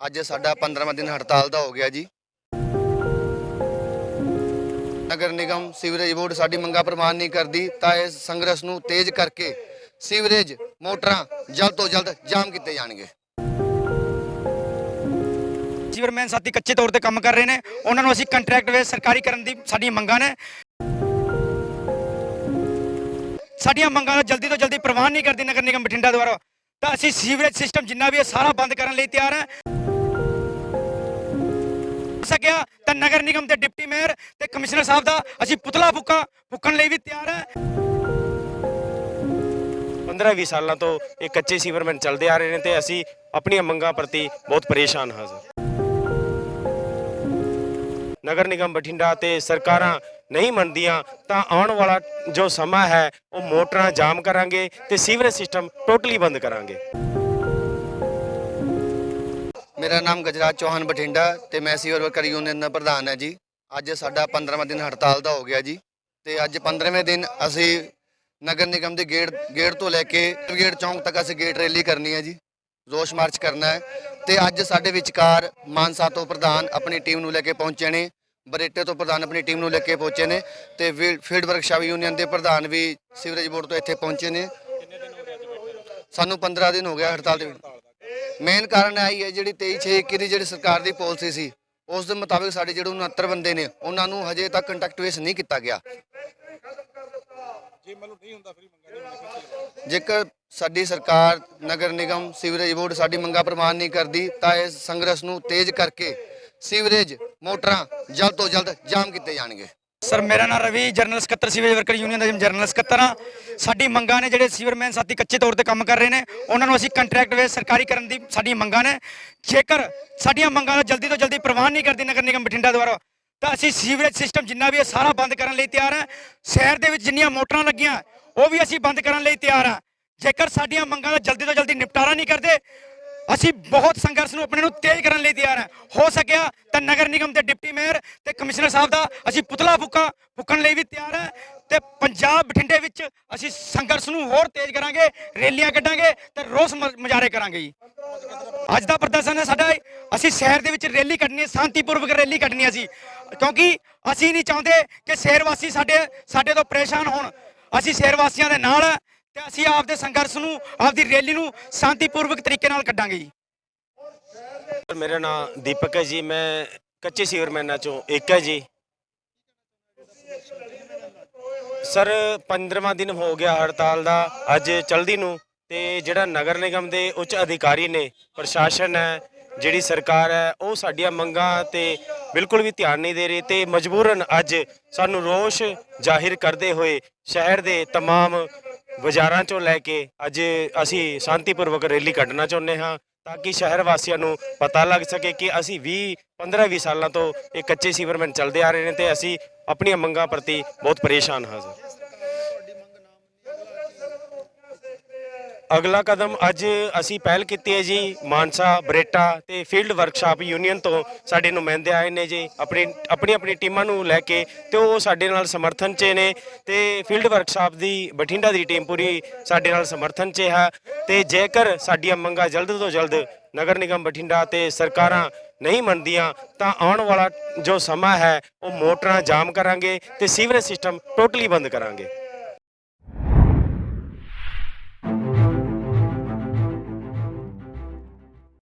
ਅੱਜ ਸਾਡਾ 15ਵਾਂ ਦਿਨ ਹੜਤਾਲ ਦਾ ਹੋ ਗਿਆ ਜੀ। ਨਗਰ ਨਿਗਮ ਸੀਵਰੇਜ ਬੋਰਡ ਸਾਡੀ ਮੰਗਾਂ ਪ੍ਰਵਾਨ ਨਹੀਂ ਕਰਦੀ, ਤਾਂ ਇਸ ਸੰਘਰਸ਼ ਨੂੰ ਤੇਜ਼ ਕਰਕੇ ਸੀਵਰੇਜ ਮੋਟਰਾਂ ਜਲਦ ਤੋਂ ਜਲਦ ਜਾਮ ਕੀਤੇ ਜਾਣਗੇ। ਸੀਵਰਮੈਨ ਸਾਥੀ ਕੱਚੇ ਤੌਰ ਤੇ ਕੰਮ ਕਰ ਰਹੇ ਨੇ। ਉਹਨਾਂ ਨੂੰ ਅਸੀਂ ਕੰਟਰੈਕਟ ਵੇ ਸਰਕਾਰੀ ਕਰਨ ਦੀ ਸਾਡੀਆਂ ਮੰਗਾਂ ਨੇ। ਸਾਡੀਆਂ ਮੰਗਾਂ ਦਾ ਜਲਦੀ ਤੋਂ ਜਲਦੀ ਪ੍ਰਵਾਨ ਨਹੀਂ ਕਰਦੀ ਨਗਰ ਨਿਗਮ ਬਠਿੰਡਾ ਦੁਆਰਾ। ਤਾਂ ਅਸੀਂ ਸੀਵਰੇਜ ਸਿਸਟਮ ਜਿੰਨਾ ਵੀ ਹੈ ਸਾਰਾ ਬੰਦ ਕਰਨ ਲਈ ਤਿਆਰ ਹੈ। ਸਕਿਆ ਤਾਂ ਨਗਰ ਨਿਗਮ ਦੇ ਡਿਪਟੀ ਮੇਅਰ ਤੇ ਕਮਿਸ਼ਨਰ ਸਾਹਿਬ ਦਾ ਅਸੀਂ ਪੁਤਲਾ ਫੁੱਕਾ ਫੁੱਕਣ ਲਈ ਵੀ ਤਿਆਰ ਹਾਂ। 15-20 ਸਾਲਾਂ ਤੋਂ ਇਹ ਕੱਚੇ ਸੀਵਰਮੈਨ ਚੱਲਦੇ ਆ ਰਹੇ ਨੇ ਤੇ ਅਸੀਂ ਆਪਣੀਆਂ ਮੰਗਾਂ ਪ੍ਰਤੀ ਬਹੁਤ ਪਰੇਸ਼ਾਨ ਹਾਂ ਸਰ। ਨਗਰ ਨਿਗਮ ਬਠਿੰਡਾ ਤੇ ਸਰਕਾਰਾਂ ਨਹੀਂ ਮੰਨਦੀਆਂ ਤਾਂ ਆਉਣ ਵਾਲਾ ਜੋ ਸਮਾਂ ਹੈ, ਉਹ ਮੋਟਰਾਂ ਜਾਮ ਕਰਾਂਗੇ ਤੇ ਸੀਵਰੇਜ ਸਿਸਟਮ ਟੋਟਲੀ ਬੰਦ ਕਰਾਂਗੇ। ਮੇਰਾ ਨਾਮ ਗਜਰਾਜ ਚੌਹਾਨ ਬਠਿੰਡਾ ਤੇ ਮੈਂ ਸੀਵਰ ਵਰਕਰ ਯੂਨੀਅਨ ਦਾ ਪ੍ਰਧਾਨ ਹੈ ਜੀ। ਅੱਜ ਸਾਡਾ 15ਵਾਂ ਦਿਨ ਹੜਤਾਲ ਦਾ ਹੋ ਗਿਆ ਜੀ ਤੇ ਅੱਜ 15ਵੇਂ ਦਿਨ ਅਸੀਂ ਨਗਰ ਨਿਗਮ ਦੇ ਗੇਟ ਗੇਟ ਤੋਂ ਲੈ ਕੇ ਗੇਟ ਚੌਂਕ ਤੱਕ ਅਸੀਂ ਗੇਟ ਰੈਲੀ ਕਰਨੀ ਹੈ ਜੀ। ਰੋਸ ਮਾਰਚ ਕਰਨਾ ਹੈ ਤੇ ਅੱਜ ਸਾਡੇ ਵਿਚਕਾਰ ਮਾਨਸਾ ਤੋਂ ਪ੍ਰਧਾਨ ਆਪਣੀ ਟੀਮ ਨੂੰ ਲੈ ਕੇ ਪਹੁੰਚੇ ਨੇ, ਬਰੇਟੇ ਤੋਂ ਪ੍ਰਧਾਨ ਆਪਣੀ ਟੀਮ ਨੂੰ ਲੈ ਕੇ ਪਹੁੰਚੇ ਨੇ ਤੇ ਵੀ- ਫੀਲਡ ਵਰਕਸ਼ਾਪ ਯੂਨੀਅਨ ਦੇ ਪ੍ਰਧਾਨ ਵੀ ਸੀਵਰੇਜ ਬੋਰਡ ਤੋਂ ਇੱਥੇ ਪਹੁੰਚੇ ਨੇ। ਸਾਨੂੰ 15 ਦਿਨ ਹੋ ਗਿਆ ਹੜਤਾਲ ਦੇ ਮੇਨ ਕਾਰਨ ਇਹ ਹੀ ਜਿਹੜੀ 23 6 21 ਦੀ ਜਿਹੜੀ ਸਰਕਾਰ ਦੀ ਪਾਲਿਸੀ ਸੀ ਉਸ ਦੇ ਮੁਤਾਬਿਕ ਸਾਡੇ ਜਿਹੜੇ 69 ਬੰਦੇ ਨੇ ਉਹਨਾਂ ਨੂੰ ਹਜੇ ਤੱਕ ਕੰਟੈਕਟ ਵੇਸ ਨਹੀਂ ਕੀਤਾ ਗਿਆ। ਜੇਕਰ ਸਾਡੀ ਸਰਕਾਰ ਨਗਰ ਨਿਗਮ ਸੀਵਰੇਜ ਬੋਰਡ ਸਾਡੀ ਮੰਗਾਂ ਪ੍ਰਵਾਨ ਨਹੀਂ ਕਰਦੀ ਤਾਂ ਇਸ ਸੰਘਰਸ਼ ਨੂੰ ਤੇਜ਼ ਕਰਕੇ ਸੀਵਰੇਜ ਮੋਟਰਾਂ ਜਲਦ ਤੋਂ ਜਲਦ ਜਾਮ ਕੀਤੇ ਜਾਣਗੇ। ਸਰ, ਮੇਰਾ ਨਾਮ ਰਵੀ ਜਨਰਲ ਸਕੱਤਰ ਸੀਵਰੇਜ ਵਰਕਰ ਯੂਨੀਅਨ ਦਾ ਜਨਰਲ ਸਕੱਤਰ ਹਾਂ। ਸਾਡੀ ਮੰਗਾਂ ਨੇ ਜਿਹੜੇ ਸੀਵਰਮੈਨ ਸਾਥੀ ਕੱਚੇ ਤੌਰ ਤੇ ਕੰਮ ਕਰ ਰਹੇ ਨੇ, ਉਹਨਾਂ ਨੂੰ ਅਸੀਂ ਕੰਟਰੈਕਟ ਵੇ ਸਰਕਾਰੀ ਕਰਨ ਦੀ ਸਾਡੀਆਂ ਮੰਗਾਂ ਨੇ। ਜੇਕਰ ਸਾਡੀਆਂ ਮੰਗਾਂ ਦਾ ਜਲਦੀ ਤੋਂ ਜਲਦੀ ਪ੍ਰਵਾਨ ਨਹੀਂ ਕਰਦੀ ਨਗਰ ਨਿਗਮ ਬਠਿੰਡਾ ਦੁਆਰਾ, ਤਾਂ ਅਸੀਂ ਸੀਵਰੇਜ ਸਿਸਟਮ ਜਿੰਨਾ ਵੀ ਹੈ, ਸਾਰਾ ਬੰਦ ਕਰਨ ਲਈ ਤਿਆਰ ਹਾਂ। ਸ਼ਹਿਰ ਦੇ ਵਿੱਚ ਜਿੰਨੀਆਂ ਮੋਟਰਾਂ ਲੱਗੀਆਂ, ਉਹ ਵੀ ਅਸੀਂ ਬੰਦ ਕਰਨ ਲਈ ਤਿਆਰ ਹਾਂ। ਜੇਕਰ ਸਾਡੀਆਂ ਮੰਗਾਂ ਦਾ ਜਲਦੀ ਤੋਂ ਜਲਦੀ ਨਿਪਟਾਰਾ ਨਹੀਂ ਕਰਦੇ ਅਸੀਂ ਬਹੁਤ ਸੰਘਰਸ਼ ਨੂੰ ਆਪਣੇ ਨੂੰ ਤੇਜ਼ ਕਰਨ ਲਈ ਤਿਆਰ ਹਾਂ। ਹੋ ਸਕਿਆ ਤਾਂ ਨਗਰ ਨਿਗਮ ਦੇ ਡਿਪਟੀ ਮੇਅਰ ਤੇ ਕਮਿਸ਼ਨਰ ਸਾਹਿਬ ਦਾ ਅਸੀਂ ਪੁਤਲਾ ਫੁੱਕਾ ਫੁੱਕਣ ਲਈ ਵੀ ਤਿਆਰ ਹਾਂ ਤੇ ਪੰਜਾਬ ਬਠਿੰਡੇ ਵਿੱਚ ਅਸੀਂ ਸੰਘਰਸ਼ ਨੂੰ ਹੋਰ ਤੇਜ਼ ਕਰਾਂਗੇ, ਰੈਲੀਆਂ ਕੱਢਾਂਗੇ ਤੇ ਰੋਸ ਮੁਜ਼ਾਹਰੇ ਕਰਾਂਗੇ ਜੀ। ਅੱਜ ਦਾ ਪ੍ਰਦਰਸ਼ਨ ਹੈ ਸਾਡਾ ਅਸੀਂ ਸ਼ਹਿਰ ਦੇ ਵਿੱਚ ਰੈਲੀ ਕੱਢਣੀ ਹੈ, ਸ਼ਾਂਤੀਪੂਰਵਕ ਰੈਲੀ ਕੱਢਣੀ ਹੈ ਅਸੀਂ। ਕਿਉਂਕਿ ਅਸੀਂ ਨਹੀਂ ਚਾਹੁੰਦੇ ਕਿ ਸ਼ਹਿਰ ਵਾਸੀ ਸਾਡੇ ਸਾਡੇ ਤੋਂ ਪਰੇਸ਼ਾਨ ਹੋਣ। ਅਸੀਂ ਸ਼ਹਿਰ ਵਾਸੀਆਂ ਦੇ ਨਾਲ ਹਾਂ। ਤੇ ਅਸੀਂ ਆਪਦੇ ਸੰਘਰਸ਼ ਨੂੰ ਆਪਦੀ ਰੈਲੀ ਨੂੰ ਸ਼ਾਂਤੀਪੂਰਵਕ ਤਰੀਕੇ ਨਾਲ ਕੱਢਾਂਗੇ ਜੀ ਮੇਰਾ ਨਾਮ ਦੀਪਕ ਹੈ ਜੀ ਮੈਂ ਕੱਚੇ ਸੀਵਰਮੈਨਾਂ ਚੋਂ ਇੱਕ ਹੈ ਜੀ ਸਰ 15ਵਾਂ ਦਿਨ ਹੋ ਗਿਆ ਹੜਤਾਲ ਦਾ ਅੱਜ ਚਲਦੀ ਨੂੰ ਤੇ ਜਿਹੜਾ ਨਗਰ ਨਿਗਮ ਦੇ ਉੱਚ ਅਧਿਕਾਰੀ ਨੇ ਪ੍ਰਸ਼ਾਸਨ ਹੈ ਜਿਹੜੀ ਸਰਕਾਰ ਹੈ ਉਹ ਸਾਡੀਆਂ ਮੰਗਾਂ ਤੇ ਬਿਲਕੁਲ ਵੀ ਧਿਆਨ ਨਹੀਂ ਦੇ ਰਹੀ ਤੇ ਮਜਬੂਰਨ ਅੱਜ ਸਾਨੂੰ ਰੋਸ਼ ਜ਼ਾਹਿਰ ਕਰਦੇ ਹੋਏ ਸ਼ਹਿਰ ਦੇ तमाम ਬਾਜ਼ਾਰਾਂ ਚੋਂ ਲੈ ਕੇ ਅੱਜ ਅਸੀਂ ਸ਼ਾਂਤੀਪੂਰਵਕ ਰੈਲੀ ਕੱਢਣਾ ਚਾਹੁੰਦੇ ਹਾਂ ਤਾਂ ਕਿ ਸ਼ਹਿਰ ਵਾਸੀਆਂ ਨੂੰ ਪਤਾ ਲੱਗ ਸਕੇ ਕਿ ਅਸੀਂ 20 15-20 ਸਾਲਾਂ ਤੋਂ ਇਹ ਕੱਚੇ ਸੀਵਰਮੈਨ ਚੱਲਦੇ ਆ ਰਹੇ ਨੇ ਤੇ ਅਸੀਂ ਆਪਣੀਆਂ ਮੰਗਾਂ ਪ੍ਰਤੀ ਬਹੁਤ ਪਰੇਸ਼ਾਨ ਹਾਂ ਸਰ। ਅਗਲਾ ਕਦਮ ਅੱਜ ਅਸੀਂ ਪਹਿਲ ਕੀਤੀ ਹੈ ਜੀ, ਮਾਨਸਾ, ਬਰੇਟਾ ਤੇ ਫੀਲਡ ਵਰਕਸ਼ਾਪ ਯੂਨੀਅਨ ਤੋਂ ਸਾਡੇ ਨੁਮਾਇੰਦੇ ਆਏ ਨੇ ਜੀ, ਆਪਣੀ ਆਪਣੀ ਆਪਣੀ ਟੀਮਾਂ ਨੂੰ ਲੈ ਕੇ ਤੇ ਉਹ ਸਾਡੇ ਨਾਲ ਸਮਰਥਨ 'ਚ ਨੇ ਤੇ ਫੀਲਡ ਵਰਕਸ਼ਾਪ ਦੀ ਬਠਿੰਡਾ ਦੀ ਟੀਮ ਪੂਰੀ ਸਾਡੇ ਨਾਲ ਸਮਰਥਨ 'ਚ ਹੈ ਤੇ ਜੇਕਰ ਸਾਡੀਆਂ ਮੰਗਾਂ ਜਲਦ ਤੋਂ ਜਲਦ ਨਗਰ ਨਿਗਮ ਬਠਿੰਡਾ ਤੇ ਸਰਕਾਰਾਂ ਨਹੀਂ ਮੰਨਦੀਆਂ, ਤਾਂ ਆਉਣ ਵਾਲਾ ਜੋ ਸਮਾਂ ਹੈ, ਉਹ ਮੋਟਰਾਂ ਜਾਮ ਕਰਾਂਗੇ ਤੇ ਸੀਵਰੇਜ ਸਿਸਟਮ ਟੋਟਲੀ ਬੰਦ ਕਰਾਂਗੇ।